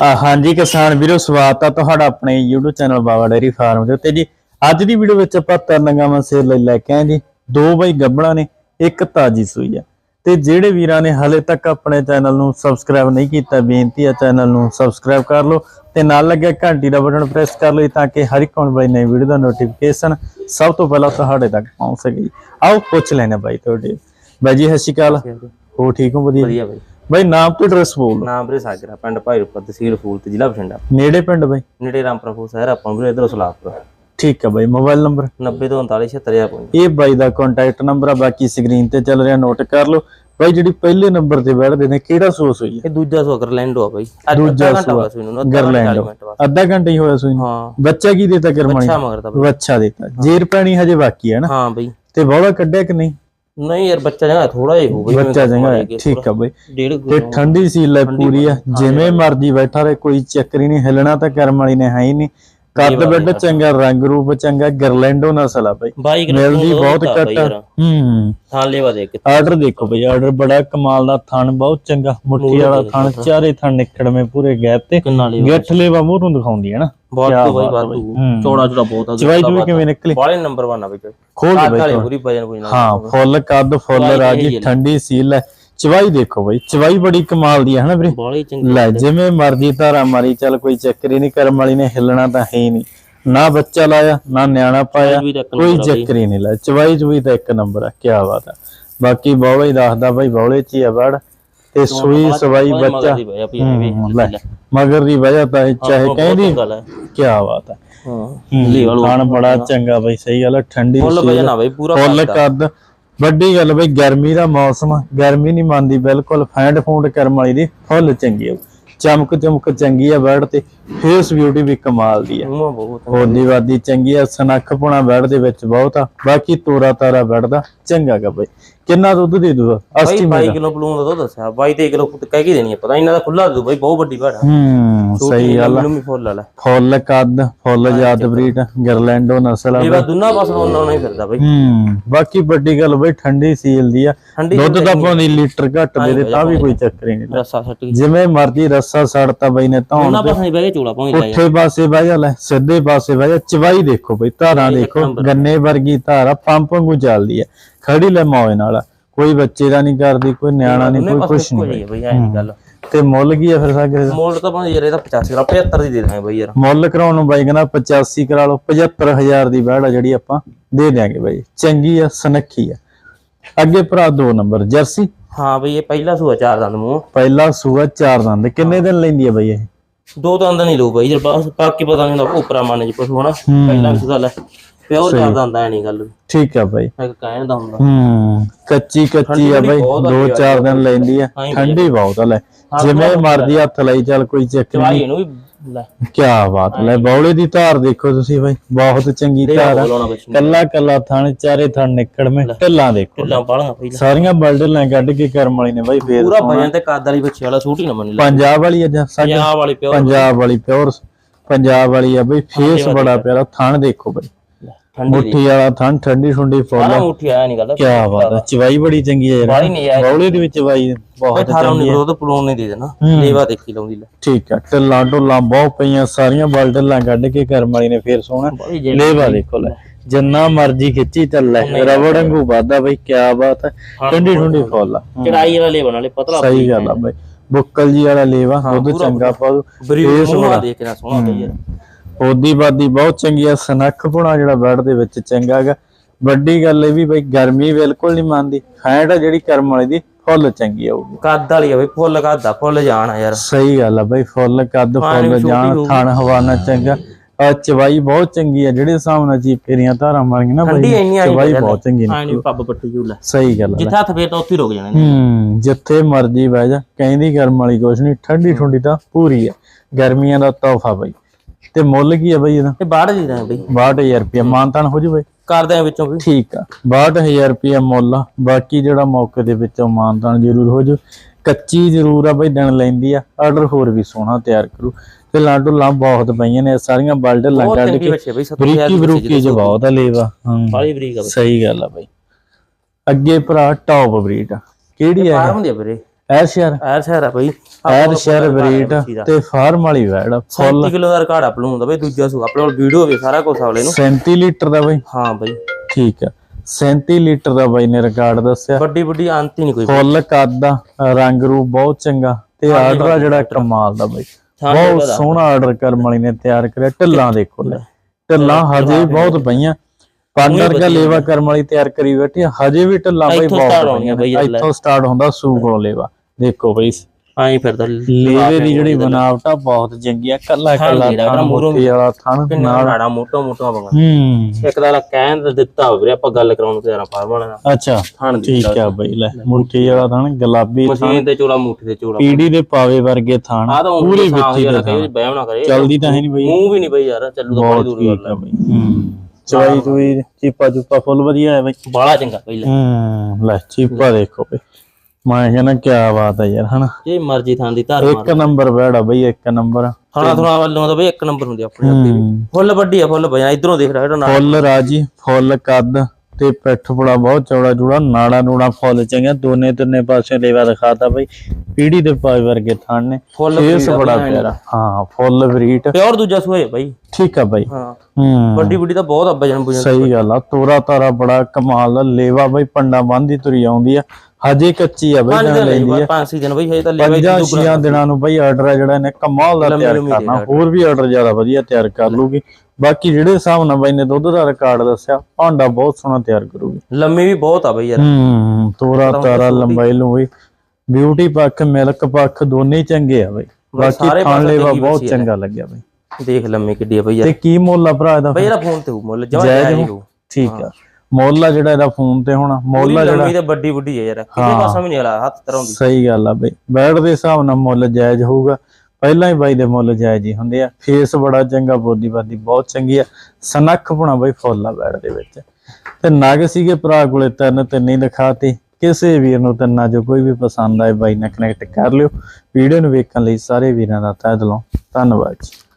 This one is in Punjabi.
ਹਾਂਜੀ ਕਿਸਾਨ ਵੀਰੋ ਸਵਾਗਤ ਆ ਤੁਹਾਡਾ ਆਪਣੇ YouTube channel Baba dairy farm ਦੇ ਉੱਤੇ ਜੀ। ਅੱਜ ਦੀ ਵੀਡੀਓ ਵਿੱਚ ਆਪਾਂ ਤਰਨਗਾਵਾਂ ਸੇਲ ਲਈ ਲੈ ਕੇ ਆਏ ਜੀ। ਦੋ ਬਾਈ ਗੱਬਣਾ ਨੇ ਇੱਕ ਤਾਜੀ ਸੂਈ ਆ। ਤੇ ਜਿਹੜੇ ਵੀਰਾਂ ਨੇ ਹਲੇ ਤੱਕ ਆਪਣੇ ਚੈਨਲ ਨੂੰ ਸਬਸਕ੍ਰਾਈਬ ਨਹੀਂ ਕੀਤਾ ਬੇਨਤੀ ਆ ਚੈਨਲ ਨੂੰ ਸਬਸਕ੍ਰਾਈਬ ਕਰ ਲਓ ਤੇ ਨਾਲ ਲੱਗਿਆ ਘੰਟੀ ਦਾ ਬਟਨ ਪ੍ਰੈਸ ਕਰ ਲਓ ਤਾਂ ਕਿ ਹਰ ਇੱਕ ਆਉਣ ਵਾਲੀ ਨਵੀਂ ਵੀਡੀਓ ਦਾ ਨੋਟੀਫਿਕੇਸ਼ਨ ਸਭ ਤੋਂ ਪਹਿਲਾਂ ਤੁਹਾਡੇ ਤੱਕ ਪਹੁੰਚ ਸਕੇ ਆਓ ਪੁੱਛ ਲੈਣੇ ਬਾਈ ਤੁਹਾਡੇ। ਬਾਈ ਜੀ ਸਤਿ ਸ਼੍ਰੀ ਅਕਾਲ। ਹੋ ਠੀਕ ਹੋ? ਵਧੀਆ? ਵਧੀਆ ਬਾਈ। ਬਾਈ ਨਾਮ ਤੇ ਐਡਰੈਸ ਬੋਲ ਨਾਮ ਵੀਰੇ ਸਾਗਰਾ ਪਿੰਡ ਭਾਈਰੂਪਰ ਤਹਿਸੀਲ ਫੂਲ ਤੇ ਜ਼ਿਲ੍ਹਾ ਬਠਿੰਡਾ। ਨੇੜੇ ਪਿੰਡ ਬਾਈ? ਨੇੜੇ ਰਾਮਪੁਰ ਫੂਲ ਸ਼ਹਿਰ ਆਪਾਂ ਵੀਰੇ ਇਧਰੋਂ ਸਲਾਪੁਰ ਠੀਕ ਹੈ ਬਾਈ ਮੋਬਾਈਲ ਨੰਬਰ 90 ਤੋਂ 39 76 ਪਹੁੰਚ ਇਹ ਬਾਈ ਦਾ ਕੰਟੈਕਟ ਨੰਬਰ ਆ ਬਾਕੀ ਸਕਰੀਨ ਤੇ ਚੱਲ ਰਿਹਾ ਨੋਟ ਕਰ ਲਓ। ਬਾਈ ਜਿਹੜੀ ਪਹਿਲੇ ਨੰਬਰ ਤੇ ਬੈਠਦੇ ਨੇ ਕਿਹੜਾ ਸੋਸ ਹੋਈ ਹੈ ਇਹ ਦੂਜਾ ਸੋ ਗਰਲੈਂਡੋ ਆ ਬਾਈ। ਦੂਜਾ ਅੱਧਾ ਘੰਟਾ ਸੂਆ, ਗਰਲੈਂਡ। ਅੱਧਾ ਘੰਟਾ ਹੀ ਹੋਇਆ ਸੂਈ ਹਾਂ। ਬੱਚਾ ਕੀ ਦੇਤਾ ਕਰਮਾਣੀ ਅੱਛਾ ਮਗਰ ਤਾਂ ਬੱਚਾ ਦੇਤਾ। ਜੇਰ ਪੈਣੀ ਹਜੇ ਬਾਕੀ ਹੈ ਨਾ। ਹਾਂ ਬਾਈ। ਤੇ ਬੌਲਾ ਕੱਢਿਆ ਕਿ ਨਹੀਂ? ਨਹੀਂ ਯਾਰ ਬੱਚਾ ਜਗਾ ਥੋੜਾ ਜਿਹਾ ਹੋਊ ਬਾਈ ਬੱਚਾ ਹੈ ਠੀਕ ਆ ਬਾਈ। ਡੇਢ ਤੇ ਠੰਡੀ ਸੀਲ ਹੈ ਪੂਰੀ ਆ ਜਿਵੇਂ ਮਰਜ਼ੀ ਬੈਠਾ ਰਹੇ ਕੋਈ ਚੱਕਰ ਹੀ ਨਹੀਂ ਹਿਲਣਾ ਤਾਂ ਕਰਮ ਵਾਲੀ ਨੇ ਹੈ ਹੀ ਨਹੀਂ। ਕੱਦ ਬੱਡ ਚੰਗਾ ਰੰਗ ਰੂਪ ਚੰਗਾ ਗਰਲੈਂਡੋ ਨਸਲ ਆ ਬਾਈ। ਬਾਈ ਮਿਲਦੀ ਬਹੁਤ ਘੱਟ। ਹੂੰ। ਥਾਂ ਲੈਵਾ ਦੇ ਆਰਡਰ ਦੇਖੋ ਬਈ ਆਰਡਰ ਬੜਾ ਕਮਾਲ ਦਾ ਥਣ ਬਹੁਤ ਚੰਗਾ। ਮੁੱਠੀ ਵਾਲਾ ਥਣ ਚਾਰੇ ਥਣ ਨਿਕੜਵੇਂ ਪੂਰੇ ਗੈਪ ਤੇ। ਗਿੱਠ ਲੇਵਾ ਮੂੰਹ ਨੂੰ ਦਿਖਾਉਂਦੀ ਹੈ ਨਾ। ਬਹੁਤ ਬਾਈ ਬਾਤ। ਚੌੜਾ ਚੌੜਾ ਬਹੁਤ ਆ ਚਵਾਈ ਚੁਈ ਕਿਵੇਂ ਨਿਕਲੀ? ਬਾਲੇ ਨੰਬਰ 1 ਆ ਬਾਈ ਖੋਲ ਬਈ ਪੂਰੀ ਵਜਨ ਨਾ ਹਾਂ ਫੁੱਲ ਕੱਦ ਫੁੱਲ ਰਾਜੀ ਠੰਡੀ ਸੀਲ ਹੈ। ਚਵਾਈ ਦੇਖੋ ਬਈ ਚਵਾਈ ਬੜੀ ਕਮਾਲ ਦੀ ਹੈ ਹਨਾ ਵੀਰੇ? ਬਾਲੇ ਚੰਗੀ ਲੈ ਜਿਵੇਂ ਮਰਜ਼ੀ ਧਾਰਾ ਮਾਰੀ ਚੱਲ ਕੋਈ ਚੱਕਰ ਹੀ ਨਹੀਂ ਕਰਮ ਵਾਲੀ ਨੇ ਹਿੱਲਣਾ ਤਾਂ ਹੈ ਹੀ ਨਹੀਂ। ਨਾ ਬੱਚਾ ਲਾਇਆ ਨਾ ਨਿਆਣਾ ਪਾਇਆ ਕੋਈ ਚੱਕਰ ਹੀ ਨਹੀਂ ਲੈ ਚਵਾਈ ਚੁਈ ਤਾਂ ਇੱਕ ਨੰਬਰ ਆ ਕੀ ਬਾਤ ਆ। ਬਾਕੀ ਬੌਲੇ ਹੀ ਦੱਸਦਾ ਬਈ ਬੌਲੇ ਚ ਹੀ ਆ ਵੜ ਤੇ ਸੂਈ ਸਵਾਈ ਬੱਚਾ। ਹੂੰ, ਮਗਰ ਦੀ ਵਜ੍ਹਾ ਤਾਂ ਚਾਹੇ ਕਹਿੰਦੀ ਹੈ ਕੀ ਬਾਤ ਹੈ ਹਾਂ ਲੀ ਵਾਲੋ ਬੜਾ ਚੰਗਾ ਬਈ ਸਹੀ ਗੱਲ ਠੰਡੀ ਫੁੱਲ ਆ ਬਾਈ ਪੂਰਾ ਫੁੱਲ ਕੱਦ ਵੱਡੀ ਗੱਲ ਬਈ ਗਰਮੀ ਦਾ ਮੌਸਮ ਗਰਮੀ ਨਹੀਂ ਮੰਨਦੀ ਬਿਲਕੁਲ ਫੈਂਡ ਫੂੰਡ ਕਰਮ ਵਾਲੀ ਦੀ ਫੁੱਲ ਚੰਗੀ ਆ। ਚਮਕ ਚਮਕ ਚੰਗੀ ਆ ਬੈਡ ਤੇ ਫੇਸ ਬਿਊਟੀ ਵੀ ਕਮਾਲ ਦੀ ਆ। ਹੋਦੀ ਵਾਦੀ ਚੰਗੀ ਆ ਸਨੱਖ ਪੁਣਾ ਦੇ ਵਿੱਚ ਬਹੁਤ ਆ ਬਾਕੀ ਤੋਰਾ ਤਾਰਾ ਬੈਡ ਦਾ ਚੰਗਾ ਗਾ ਬਈ। ਕਿੰਨਾ ਦੁੱਧ ਦੇ ਦੂਗਾ? 80 ਬਾਈ 22 ਕਿਲੋ ਬਲੂਨ ਦਾ ਦੁੱਧ ਦੱਸਿਆ 22 ਤੇ ਕਿਲੋ ਕਹਿ ਕੇ ਦੇਣੀ ਹੈ ਪਤਾ ਇਹਨਾਂ ਦਾ ਖੁੱਲਾ ਦੂ ਬਾਈ ਬਹੁਤ ਵੱਡੀ ਭਾੜਾ। ਹੂੰ ਸਹੀ ਗੱਲ ਆ। ਫੁੱਲ ਲੈ ਫੁੱਲ ਕੱਦ ਫੁੱਲ ਜਾਤ ਬਰੀਡ ਗਰਲੈਂਡੋ ਨਸਲ ਆ ਇਹ ਵਾ ਦੁਨਾ ਪਾਸ ਉਹਨਾਂ ਨਹੀਂ ਫਿਰਦਾ ਬਾਈ। ਹੂੰ ਬਾਕੀ ਵੱਡੀ ਗੱਲ ਬਈ ਠੰਡੀ ਸੀਲ ਦੀ ਆ। ਦੁੱਧ ਤਾਂ ਪਾਉਂਦੀ ਲੀਟਰ ਘੱਟ ਦੇ ਦੇ ਤਾਂ ਵੀ ਕੋਈ ਚੱਕਰ ਹੀ ਨਹੀਂ। ਰਸਾ ਸੱਟੀ ਜਿਵੇਂ ਮਰਜ਼ੀ ਰੱਸਾ ਸੜਤਾ ਬਈ ਨੇ ਧੌਣ ਉਹਨਾਂ ਪਾਸ ਨਹੀਂ ਬਹਿ ਕੇ ਚੂੜਾ ਪਾਉਂਦਾ ਪੁੱਠੇ ਪਾਸੇ ਬਹਿ ਜਾ ਲੈ ਸਿੱਧੇ ਪਾਸੇ ਬਹਿ ਜਾ ਚਵਾਈ ਦੇਖੋ ਬਈ ਧਾਰਾਂ ਦੇਖੋ ਗੰਨੇ ਵਰਗੀ ਧਾਰਾ ਪੰਪ ਵਾਂਗੂ ਚੱਲਦੀ ਹੈ ਖੜੀ ਲੈ ਮੌਏ ਨਾਲ। ਕੋਈ ਬੱਚੇ ਦਾ ਨਹੀਂ ਕਰਦੀ ਕੋਈ ਨਿਆਣਾ ਨਹੀਂ ਕੋਈ ਕੁਛ ਨਹੀਂ ਬਾਈ ਐ ਨਹੀਂ ਗੱਲ। ਤੇ ਮੁੱਲ ਕੀ ਆ ਫਿਰ ਸਾਗਰ ਦਾ? ਮੋਲ ਤਾਂ ਭਾਵੇਂ ਯਾਰ ਇਹਦਾ 85 ਦਾ 75 ਦੀ ਦੇ ਦਾਂਗੇ ਬਾਈ ਯਾਰ। ਮੁੱਲ ਕਰਾਉਣ ਨੂੰ ਬਾਈ ਕਹਿੰਦਾ 85 ਕਰਾ ਲਓ 75000 ਦੀ ਬੈੜ ਆ ਜਿਹੜੀ ਆਪਾਂ ਦੇ ਦਿਆਂਗੇ ਬਾਈ। ਚੰਗੀ ਆ ਸਨੱਖੀ ਆ। ਅੱਗੇ ਭਰਾ ਦੋ ਨੰਬਰ ਜਰਸੀ? ਹਾਂ ਬਈ ਇਹ ਪਹਿਲਾ ਸੂਆ ਚਾਰ ਦੰਦ ਮੂੰਹ। ਪਹਿਲਾ ਸੂਆ ਚਾਰ ਦੰਦ। ਕਿੰਨੇ ਦਿਨ ਲੈਂਦੀ ਆ ਬਾਈ ਇਹ? ਦੋ ਦੰਦ ਨਹੀਂ ਲਊ ਬਾਈ ਬਾਕੀ ਪਤਾ ਨਹੀਂ ਹੁੰਦਾ ਉਪਰਾ ਮਾਨੇ ਜੀ ਪਸ਼ੂ ਹਨਾ ਪਹਿਲਾਂ ਵੀ ਗੱਲ ਹੈ ਪਿਓ ਚਾਰ ਦੰਦ ਐ ਨਹੀਂ ਗੱਲ। ਠੀਕ ਆ ਬਾਈ। ਇੱਕ ਕਹਿਣ ਦਾ ਹੁੰਦਾ। ਹੂੰ ਕੱਚੀ ਕੱਚੀ ਆ ਬਾਈ ਦੋ ਚਾਰ ਦਿਨ ਲੈਂਦੀ ਆ। ਠੰਡੀ ਬਹੁਤ ਆ ਲੈ। ਜਿਵੇਂ ਮਰਦੀ ਹੱਥ ਲਈ ਚੱਲ ਕੋਈ ਚੱਕਰ ਨਹੀਂ ਇਹਨੂੰ ਵੀ ਲੈ। ਕੀ ਬਾਤ ਲੈ ਬੌਲੇ ਦੀ ਧਾਰ ਦੇਖੋ ਤੁਸੀਂ ਬਾਈ ਬਹੁਤ ਚੰਗੀ ਧਾਰ ਆ। ਬੋਲਾਉਣਾ ਕੁਛ ਕੱਲਾ ਕੱਲਾ ਥਣ ਚਾਰੇ ਥਣ ਨਿਕੜਵੇਂ ਢਿੱਲਾਂ ਦੇਖੋ। ਢਿੱਲਾਂ ਬਾਲਾਂ ਪਹਿਲਾਂ ਸਾਰੀਆਂ ਬਲਡਲਾਂ ਕੱਢ ਕੇ ਕਰਮ ਵਾਲੀ ਨੇ ਬਾਈ ਫੇਰ ਪੂਰਾ ਵਜਨ ਤੇ ਕੱਦ ਵਾਲੀ ਬੱਚੇ ਵਾਲਾ ਸੂਟ ਹੀ ਨਾ ਮੰਨ ਲੈ ਪੰਜਾਬ ਵਾਲੀ ਆ ਜਾਂ ਸਾਡੇ ਪੰਜਾਬ ਵਾਲੀ ਪਿਓ ਪੰਜਾਬ ਵਾਲੀ ਪਿਓਰ ਪੰਜਾਬ ਵਾਲੀ ਆ ਬਈ ਫੇਸ ਬੜਾ ਪਿਆਰਾ ਥਣ ਦੇਖੋ ਬਈ। ਠੰਡੀ ਦੀ ਮੁੱਠੀ ਵਾਲਾ ਥਣ ਠੰਡੀ ਠੁੰਡੀ ਫੁੱਲ। ਬਾਲਾ ਮੁੱਠੀ ਆਇਆ ਨਹੀਂ ਗੱਲ ਕੀ ਬਾਤ ਆ ਚਵਾਈ ਬੜੀ ਚੰਗੀ ਹੈ ਯਾਰ। ਬਾਲੀ ਨਹੀਂ ਆਇਆ। ਬੌਲੇ ਦੇ ਵਿੱਚ ਚਵਾਈ ਬਹੁਤ 18 19 ਉਹ ਤਾਂ ਪਲੂਨ ਨਹੀਂ ਦੇ ਦੇਣਾ। ਲੇਵਾ ਦੇਖੀ ਲਾਉਂਦੀ ਲੈ। ਠੀਕ ਆ ਢਿੱਲਾਂ ਢੁੱਲਾਂ ਬਹੁਤ ਪਈਆਂ ਸਾਰੀਆਂ ਬਲਡਲਾਂ ਕੱਢ ਕੇ ਕਰਮ ਵਾਲੀ ਨੇ ਫੇਰ ਸੋਹਣਾ। ਜੇ ਲੇਵਾ ਦੇਖੋ ਲੈ। ਜਿੰਨਾ ਮਰਜ਼ੀ ਖਿੱਚੀ ਚੱਲ ਰਬੜ ਵਾਂਗੂ ਵਾਦਾ ਬਈ ਕੀ ਬਾਤ ਹੈ। ਠੰਡੀ ਠੰਡੀ ਫੁੱਲ ਆ। ਚੜਾਈ ਵਾਲਾ ਲੇਵਾ ਨਾਲੇ ਪਤਲਾ ਸਹੀ ਗੱਲ ਆ ਬਈ। ਬੁੱਕਲ ਜੀ ਵਾਲਾ ਲੇਵਾ ਦੁੱਧ ਚੰਗਾ ਪਾਉ ਬਰੀ ਮੂੰਹ ਦੇਖ ਕੇ ਸੋਹਣਾ ਬਈ ਯਾਰ। ਹੋਦੀ ਬਾਦੀ ਬਹੁਤ ਚੰਗੀ ਆ ਸਨੱਖ ਪੁਣਾ ਜਿਹੜਾ ਬੈਡ ਦੇ ਵਿੱਚ ਚੰਗਾ ਹੈਗਾ। ਵੱਡੀ ਗੱਲ ਇਹ ਵੀ ਬਈ ਗਰਮੀ ਬਿਲਕੁਲ ਨਹੀਂ ਮੰਨਦੀ। ਫੈਂਟ ਆ ਜਿਹੜੀ ਕਰਮ ਵਾਲੀ ਦੀ ਫੁੱਲ ਚੰਗੀ ਆਊਗੀ। ਕੱਦ ਵਾਲੀ ਆ ਬਈ ਫੁੱਲ ਕੱਦ ਆ ਫੁੱਲ ਜਾਣ ਆ ਯਾਰ। ਸਹੀ ਗੱਲ ਆ ਬਈ ਫੁੱਲ ਕੱਦ ਫੁੱਲ ਜਾਣ ਥਣ ਹਵਾਨਾ ਚੰਗਾ। ਆ ਚਵਾਈ ਬਹੁਤ ਚੰਗੀ ਆ ਜਿਹੜੇ ਹਿਸਾਬ ਨਾਲ ਜੀ ਫੇਰੀਆਂ ਧਾਰਾਂ ਮਾਰੀਆਂ ਨਾ ਬਈ ਚਵਾਈ ਬਹੁਤ ਚੰਗੀ ਹਾਂ ਨੇ ਨਹੀਂ ਪੱਬ ਪੱਟੀ ਜੂਲਾ ਸਹੀ ਗੱਲ ਆ ਜਿੱਥੇ ਹੱਥ ਫੇਰ ਤਾਂ ਉੱਥੇ ਰੁਕ ਜਾਣੇ ਹੂੰ ਜਿੱਥੇ ਮਰਜ਼ੀ ਬਹਿ ਜਾ ਕਹਿੰਦੀ ਗਰਮ ਵਾਲੀ ਕੁਛ ਨਹੀਂ ਠੰਡੀ ਠੁੰਡੀ ਤਾਂ ਪੂਰੀ ਆ। ਗਰਮੀਆਂ ਦਾ ਤੋਹਫਾ ਬਈ। ਤੇ ਮੁੱਲ ਕੀ ਆ ਬਈ ਇਹਦਾ? ਇਹ ਬਾੜ ਦੀ ਦਾਂ ਬਈ। 62000 ਰੁਪਏ ਮਾਨਤਾਨ ਹੋ ਜੂ ਬਈ? ਕਰਦੇ ਆ ਵਿੱਚੋਂ ਵੀ। ਠੀਕ ਆ 62000 ਰੁਪਏ ਮੁੱਲ ਆ। ਬਾਕੀ ਜਿਹੜਾ ਮੌਕੇ ਦੇ ਵਿੱਚੋਂ ਮਾਨਤਾਨ ਜ਼ਰੂਰ ਹੋ ਜੂ। ਕੱਚੀ ਜ਼ਰੂਰ ਆ ਬਈ ਦਿਨ ਲੈਂਦੀ ਆ। ਆਰਡਰ ਹੋਰ ਵੀ ਸੋਹਣਾ ਤਿਆਰ ਕਰੂ। ਤੇ ਲਾਡੂ ਲਾਂ ਬਹੁਤ ਪਈਆਂ ਨੇ ਸਾਰੀਆਂ ਬਲਡ ਲਾਂ ਬਹੁਤ ਕੱਢ ਚੰਗੀ ਕੇ। ਬੱਚੇ ਬਈ 70000 ਬਰੀਕੀ ਬਰੂਕੀ ਚ ਬਹੁਤ ਆ ਲੇਵਾ। ਹਾਂ। ਬਾਲੀ ਬਰੀਕ ਆ ਸਹੀ ਗੱਲ ਆ ਬਈ। ਅੱਗੇ ਭਰਾ ਟੌਪ ਬਰੀਡ ਆ। ਕਿਹੜੀ ਆ ਫਾਰਮ ਦੇ ਵੀਰੇ। ਐਰ ਸ਼ਹਿਰ। ਐਰ ਸ਼ਹਿਰ ਆ ਬਈ। ਐਰ ਸ਼ਹਿਰ ਬਰੀਡ ਤੇ ਫਾਰਮ ਵਾਲੀ ਵੈੜ ਫੁੱਲ। 30 ਕਿਲੋ ਦਾ ਰਿਕਾਰਡ ਅਪਲੋਡ ਹੁੰਦਾ ਬਈ ਦੂਜਾ ਸੂ ਆਪਣੇ ਕੋਲ ਵੀਡੀਓ ਵੀ ਸਾਰਾ ਕੁਝ ਆਵਲੇ ਨੂੰ। 37 ਲੀਟਰ ਦਾ ਬਈ। ਹਾਂ ਬਈ। ਠੀਕ ਆ। 37 ਲੀਟਰ ਦਾ ਬਾਈ ਨੇ ਰਿਕਾਰਡ ਦੱਸਿਆ। ਵੱਡੀ ਵੱਡੀ ਅੰਤ ਹੀ ਨਹੀਂ ਕੋਈ ਫੁੱਲ ਕੱਦ ਦਾ ਰੰਗ ਰੂਪ ਬਹੁਤ ਚੰਗਾ। ਤੇ ਆਰਡਰ ਜਿਹੜਾ ਕਮਾਲ ਦਾ ਬਾਈ। ਬਹੁਤ ਸੋਹਣਾ ਆਰਡਰ ਕਰਮ ਵਾਲੀ ਨੇ ਤਿਆਰ ਕਰਿਆ। ਢਿੱਲਾਂ ਦੇਖੋ ਲੈ। ਢਿੱਲਾਂ ਹਜੇ ਬਹੁਤ ਪਈਆਂ। ਪਾਂਡਰ ਦਾ ਲੇਵਾ ਕਰਮ ਵਾਲੀ ਤਿਆਰ ਕਰੀ ਬੈਠੀ ਹਜੇ ਵੀ ਢਿੱਲਾਂ ਬਈ ਬਹੁਤ ਪਈਆਂ। ਇੱਥੋਂ ਸਟਾਰਟ ਹੁੰਦਾ ਸੂ ਕੋਲੋਂ ਲੇਵਾ। ਦੇਖੋ ਬਈ ਆਈ ਫਿਰਦਾ ਲੇਵੇ ਦੀ ਜਿਹੜੀ ਬਨਾਵਟ ਆ ਬਹੁਤ ਚੰਗੀ ਆ ਕੱਲਾ ਕੱਲਾ ਥਣ ਮੋਤੀ ਵਾਲਾ ਥਣ ਕਿੰਨਾ ਰਾੜਾ ਮੋਟਾ ਮੋਟਾ ਬੰਗਾ ਹੂੰ। ਇੱਕ ਦਾ ਕਹਿਣ ਦਾ ਦਿੱਤਾ ਵੀਰੇ ਆਪਾਂ ਗੱਲ ਕਰਾਉਣ ਤੇ ਯਾਰਾਂ ਫਾਰਮ ਵਾਲਾ ਅੱਛਾ ਥਣ ਠੀਕ ਆ ਬਈ ਲੈ ਮੁੱਠੀ ਵਾਲਾ ਥਣ ਗੁਲਾਬੀ ਥਣ ਮਸ਼ੀਨ ਤੇ ਚੋਲਾ ਮੁੱਠੀ ਤੇ ਚੋਲਾ। ਪੀੜੀ ਦੇ ਪਾਵੇ ਵਰਗੇ ਥਣ ਪੂਰੀ ਵਿੱਥੀ ਦੇ ਬਹਿਮ ਨਾ ਕਰੇ। ਚਲਦੀ ਤਾਂ ਹੈ ਨਹੀਂ ਬਈ। ਮੂੰਹ ਵੀ ਨਹੀਂ ਬਈ ਯਾਰ ਚੱਲੂ ਤਾਂ ਦੂਰ ਆ ਬਈ। ਹੂੰ। ਚਵਾਈ ਚੁਈ ਚੀਪਾ ਚੁਪਾ ਫੁੱਲ ਵਧੀਆ ਹੈ ਬਈ। ਬਾਲਾ ਚੰਗਾ ਬਈ ਲੈ। ਹੂੰ ਲੈ ਚੀਪਾ ਦੇਖੋ ਬਈ। ਮੈਂ ਕਹਿੰਦਾ ਕੀ ਬਾਤ ਹੈ ਯਾਰ ਹਨਾ? ਜੇ ਮਰਜ਼ੀ ਥਾਂ ਦੀ ਧਰ ਮਾਰ। ਇੱਕ ਨੰਬਰ ਬੈੜਾ ਬਈ ਇੱਕ ਨੰਬਰ। ਥਾਣਾ ਥੋੜਾ ਵੱਲੋਂ ਤਾਂ ਬਈ ਇੱਕ ਨੰਬਰ ਹੁੰਦੀ ਆਪਣੇ ਅੱਗੇ ਵੀ। ਫੁੱਲ ਵੱਡੀ ਆ ਫੁੱਲ ਬਈ ਇਧਰੋਂ ਦੇਖ ਰਿਹਾ ਜਿਹੜਾ ਨਾਲ ਫੁੱਲ ਰਾਜੀ ਫੁੱਲ ਕੱਦ। ਤੇ ਪਿੱਠ ਬੜਾ ਬਹੁਤ ਚੌੜਾ ਚੌੜਾ ਨਾੜਾ ਨੂੜਾ ਫੁੱਲ ਚੰਗਾ ਦੋਨੇ ਤਿੰਨੇ ਪਾਸੇ ਲੇਵਾ ਦਿਖਾਤਾ ਬਈ ਪੀੜੀ ਦੇ ਪਾਵੇ ਵਰਗੇ ਥਣ ਨੇ। ਫੁੱਲ ਫੇਸ ਬੜਾ ਪਿਆਰਾ। ਹਾਂ ਫੁੱਲ ਬਰੀਟ ਪਿਓਰ ਦੂਜਾ ਸੂਏ ਬਈ। ਠੀਕ ਆ ਬਈ। ਹਾਂ। ਹੂੰ। ਵੱਡੀ ਵੱਡੀ ਤਾਂ ਬਹੁਤ ਆ ਵਜਨ ਬੁਜਨ ਸਹੀ ਗੱਲ ਆ ਤੋਰਾ ਤਾਰਾ ਬੜਾ ਕਮਾਲ ਦਾ ਲੇਵਾ ਬਈ ਪੰਡਾ ਬੰਦੀ ਤੁਰੀ ਆਉਂਦੀ ਆ। ਹਜੇ ਕੱਚੀ ਆ ਬਈ ਪੰਜ ਜਾਂ ਦਿਨ ਲੈਂਦੀ ਆ। ਪੰਜ ਛੇ ਦਿਨ ਬਈ ਹਜੇ ਤਾਂ ਲੈ ਬਈ ਪੰਜਾਂ ਛੀਆਂ ਦਿਨਾਂ ਨੂੰ ਬਈ ਆਰਡਰ ਆ ਜਿਹੜਾ ਇਹਨੇ ਕਮਾਲ ਦਾ ਤਿਆਰ ਕਰਨਾ। ਹੋਰ ਵੀ ਆਰਡਰ ਜ਼ਿਆਦਾ ਵਧੀਆ ਤਿਆਰ ਕਰ ਲੂਗੀ। ਬਾਕੀ ਜਿਹੜੇ ਹਿਸਾਬ ਨਾਲ ਬਾਈ ਨੇ ਦੁੱਧ ਦਾ ਰਿਕਾਰਡ ਦੱਸਿਆ ਭਾਂਡਾ ਬਹੁਤ ਸੋਹਣਾ ਤਿਆਰ ਕਰੂਗੀ। ਲੰਮੀ ਵੀ ਬਹੁਤ ਆ ਬਈ ਯਾਰ। ਹੂੰ ਤੋਰਾ ਤਾਰਾ ਲੰਬਾਈ ਲੰਬਾਈ ਬਿਊਟੀ ਪੱਖ ਮਿਲਕ ਪੱਖ ਦੋਨੇ ਚੰਗੇ ਆ ਬਈ। ਬਾਕੀ ਸਾਰੇ ਖਾਣ ਪਾਸੇ ਲੇਵਾ ਚੰਗੀ ਬਹੁਤ। ਚੰਗਾ ਲੱਗਿਆ ਬਈ। ਦੇਖ ਲੰਮੀ ਕਿੱਡੀ ਆ ਬਈ ਯਾਰ। ਤੇ ਕੀ ਮੁੱਲ ਆ ਭਰਾ ਇਹਦਾ? ਬਈ ਇਹਦਾ ਫੋਨ ਤੇ ਮੁੱਲ ਜਾਇਜ਼ ਠੀਕ ਆ। ਮੁੱਲ ਆ ਜਿਹੜਾ ਇਹਦਾ ਫੋਨ ਤੇ ਹੋਣਾ ਮੁੱਲ ਆ ਜਿਹੜਾ ਲੰਮੀ ਤੇ ਵੱਡੀ ਵੱਡੀ ਹੈ ਯਾਰ। ਕਿਤੇ ਪਾਸਾ ਵੀ ਨਹੀਂ ਹਲਾ ਹੱਥ ਤਰ੍ਹਾਂ ਦੀ। ਸਹੀ ਗੱਲ ਆ ਬਈ। ਬੈਡ ਦੇ ਹਿਸਾਬ ਨਾਲ ਮੁੱਲ ਜਾਇਜ਼ ਹੋਊਗਾ। ਪਹਿਲਾਂ ਹੀ ਬਾਈ ਦੇ ਮੁੱਲ ਜਾਇਜ਼ ਹੀ ਹੁੰਦੇ ਆ। ਫੇਸ ਬੜਾ ਚੰਗਾ ਬੋਦੀ ਬਾਦੀ ਬਹੁਤ ਚੰਗੀ ਆ। ਸਨੱਖ ਪੁਣਾ ਬਈ ਫੁੱਲ ਆ ਦੇ ਵਿੱਚ। ਤੇ ਨਗ ਸੀਗੇ ਭਰਾ ਕੋਲੇ ਤਿੰਨ ਤਿੰਨ ਹੀ ਦਿਖਾਤੇ ਕਿਸੇ ਵੀਰ ਨੂੰ ਤਿੰਨਾਂ ਜੋ ਕੋਈ ਵੀ ਪਸੰਦ ਆਏ ਬਾਈ ਨਾਲ ਕਨੈਕਟ ਕਰ ਲਿਓ। ਵੀਡੀਓ ਨੂੰ ਵੇਖਣ ਲਈ ਸਾਰੇ ਵੀਰਾਂ ਦਾ ਤਹਿ ਦਿਲੋਂ। ਧੰਨਵਾਦ ਜੀ।